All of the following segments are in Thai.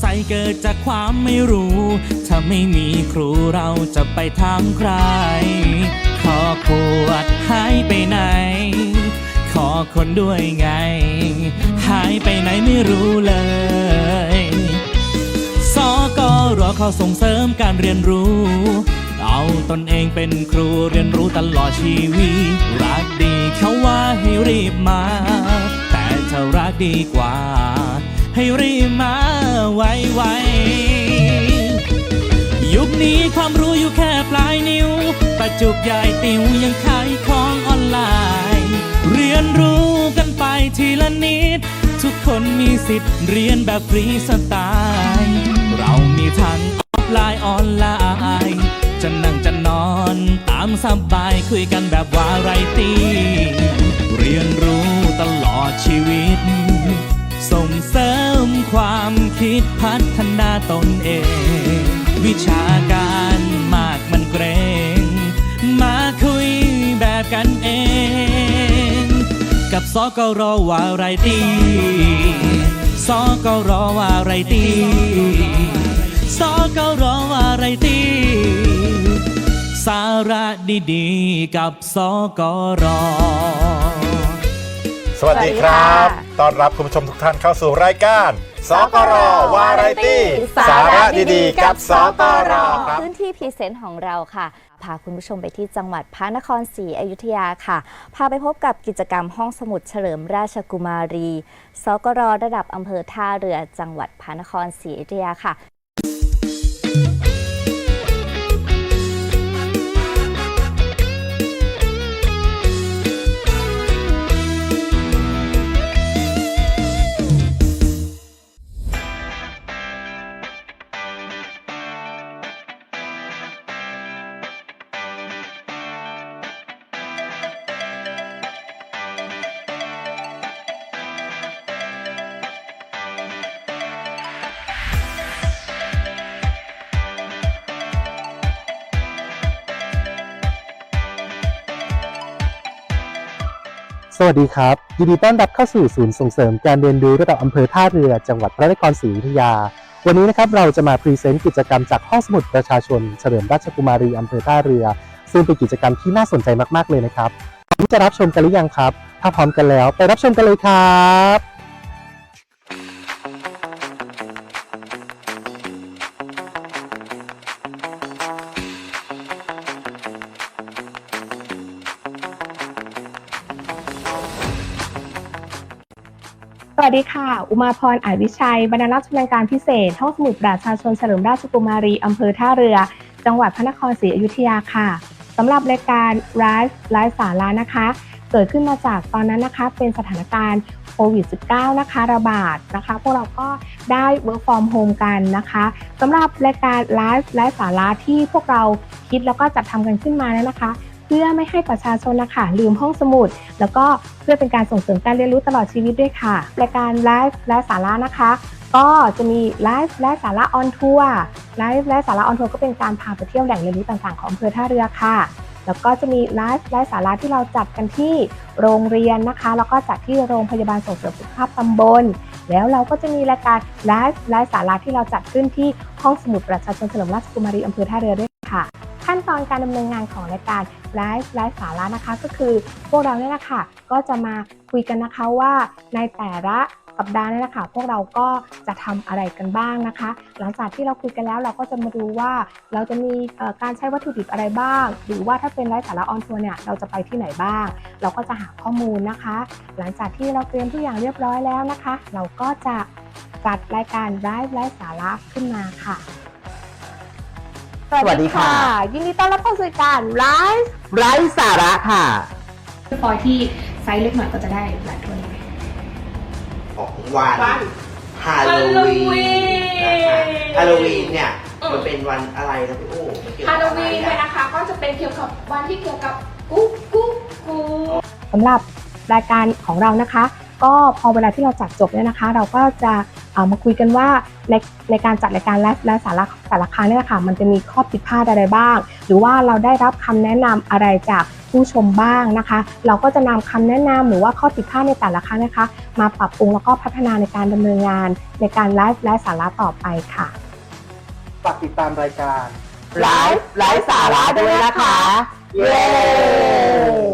ใสเกิดจากความไม่รู้ ถ้าไม่มีครูเราจะไปทางใคร ขอขวดหายไปไหน ขอคนด้วยไง หายไปไหนไม่รู้เลยสอกรอเขาส่งเสริมการเรียนรู้ เอาตนเองเป็นครูเรียนรู้ตลอดชีวิต รักดีเขาว่าให้รีบมา แต่ถ้ารักดีกว่า ให้รีบมา ไวๆยุคนี้ความรู้อยู่แค่ปลายนิ้ว ประจุกใหญ่ติวยังขายของออนไลน์ เรียนรู้กันไปทีละนิด ทุกคนมีสิทธิ์เรียนแบบฟรีสไตล์ เรามีทั้งออฟไลน์ออนไลน์ จะนั่งจะนอนตามสบายคุยกันแบบวาไรตี้ ความคิดพัฒนาตนเอง วิชาการมากมันเกรง มาคุยแบบกันเอง กับสกรวาไรตี้สกรวาไรตี้สกรวาไรตี้สาระดีๆ กับสกรสวัสดีครับ ต้อนรับคุณผู้ชมทุกท่านเข้าสู่รายการ สกรวาไรตี้สาระดีๆ กับสกรครับ พื้นที่พรีเซนต์ของเราค่ะ พาคุณผู้ชมไปที่จังหวัดพระนครศรีอยุธยาค่ะ พาไปพบกับกิจกรรมห้องสมุดเฉลิมราชกุมารี สกรระดับอำเภอท่าเรือจังหวัดพระนครศรีอยุธยาค่ะ สวัสดีครับ ยินดีต้อนรับเข้าสู่ศูนย์ส่งเสริมการเรียนรู้ระดับอำเภอท่าเรือจังหวัดพระนครศรีอยุธยา วันนี้นะครับเราจะมาพรีเซนต์กิจกรรมจากห้องสมุดประชาชน เฉลิมราชกุมารีอำเภอท่าเรือ ซึ่งเป็นกิจกรรมที่น่าสนใจมากๆเลยนะครับพร้อมจะรับชมกันหรือยังครับ ถ้าพร้อมกันแล้วไปรับชมกันเลยครับ สวัสดีค่ะ อุมาพรอาจวิชัย บรรณารักษ์ชำนาญการพิเศษ ห้องสมุดประชาชนเฉลิมราชกุมารี อำเภอท่าเรือ จังหวัดพระนครศรีอยุธยาค่ะ สำหรับรายการ Rise ไลฟ์สาระนะคะ เกิดขึ้นมาจากตอนนั้นนะคะ เป็นสถานการณ์โควิด -19 นะคะ ระบาดนะคะ พวกเราก็ได้ work from home กันนะคะสำหรับรายการ Live ไลฟ์สาระที่พวกเราคิดแล้วก็จัดทำกันขึ้นมานั้นนะคะ เพื่อไม่ให้ประชาชนนะคะลืมห้องสมุด แล้วก็เพื่อเป็นการส่งเสริมการเรียนรู้ตลอดชีวิตด้วยค่ะรายการไลฟ์และสาระนะคะ ก็จะมีไลฟ์และสาระออนทัวร์ไลฟ์และสาระออนทัวร์ก็เป็นการพาไปเที่ยวแหล่งเรียนรู้ต่างๆของอำเภอท่าเรือค่ะแล้วก็จะมีไลฟ์และสาระที่เราจัดกันที่โรงเรียนนะคะ แล้วก็จัดที่โรงพยาบาลส่งเสริมสุขภาพตำบล แล้วเราก็จะมีรายการไลฟ์และสาระที่เราจัดขึ้นที่ห้องสมุดประชาชนเฉลิมราชกุมารีอำเภอท่าเรือด้วยค่ะ ขั้นตอนการดำเนินงานของรายการไลฟ์ไลฟ์สาระนะคะ ก็คือพวกเราเนี่ยแหละค่ะก็จะมาคุยกันนะคะว่าในแต่ละสัปดาห์เนี่ยนะคะพวกเราก็จะทำอะไรกันบ้างนะคะ หลังจากที่เราคุยกันแล้วเราก็จะมาดูว่าเราจะมีการใช้วัตถุดิบอะไรบ้าง หรือว่าถ้าเป็นไลฟ์สาระออนทัวร์เนี่ยเราจะไปที่ไหนบ้าง เราก็จะหาข้อมูลนะคะ หลังจากที่เราเตรียมทุกอย่างเรียบร้อยแล้วนะคะ เราก็จะจัดรายการไลฟ์ไลฟ์สาระขึ้นมาค่ะ สวัสดีค่ะ ยินดีต้อนรับเข้าสู่รายการไลฟ์ไร้สาระค่ะฟอยที่ไซส์เล็กหน่อยก็จะได้หลายถ้วยของวันฮาโลวีนนะคะฮาโลวีนเนี่ยมันเป็นวันอะไรนะพี่โอ้มันเกี่ยวฮากับโลอะไรวีนเนี่ยอะนะคะ ก็จะเป็นเกี่ยวกับวันที่เกี่ยวกับกุ๊กกุ๊กกูสำหรับรายการของเรานะคะ ก็พอเวลาที่เราจัดจบเนี่ยนะคะ เราก็จะ เอามาคุยกันว่าในในการจัดรายการและและสาระแต่ละครั้งเนี่ยนะคะมันจะมีข้อผิดพลาดอะไรบ้าง หรือว่าเราได้รับคำแนะนำอะไรจากผู้ชมบ้างนะคะ เราก็จะนำคำแนะนำหรือว่าข้อผิดพลาดในแต่ละครั้งนะคะ มาปรับปรุงแล้วก็พัฒนาในการดำเนินงาน ในการไลฟ์และสาระต่อไปค่ะฝากติดตามรายการไลฟ์ไลฟ์สาระด้วยนะคะ เย้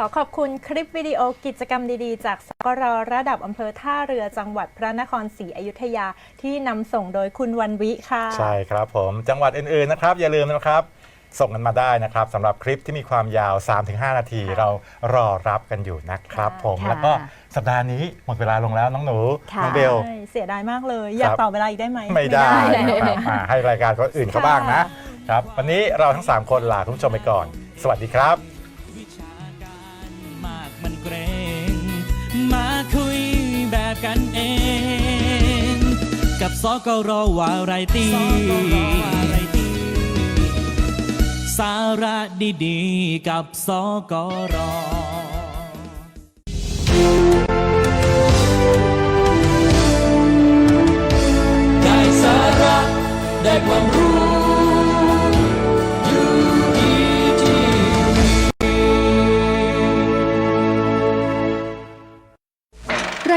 ขอขอบคุณคลิปวิดีโอกิจกรรมดีๆ จากสกรระดับอำเภอท่าเรือจังหวัดพระนครศรีอยุธยาที่นำส่งโดยคุณวันวิค่ะ ใช่ครับผมจังหวัดอื่นๆนะครับ อย่าลืมนะครับ ส่งกันมาได้นะครับสำหรับคลิปที่มีความยาว 3-5 นาที ค่ะเรารอรับกันอยู่นะครับค่ะผมค่ะ แล้วก็สัปดาห์นี้หมดเวลาลงแล้วน้องหนูค่ะน้องเบล ใช่เสียดายมากเลย อยากครับ ต่อเวลาอีกได้ไหม ไม่ได้เลยนะครับอ่าให้รายการคนอื่นเขาบ้างนะค่ะ ครับวันนี้เราทั้ง 3 คนลาคุณผู้ชมไปก่อน สวัสดีครับ กับสกรวาไรตี้สาระดีๆ กับสกรได้สาระ ได้ความรู้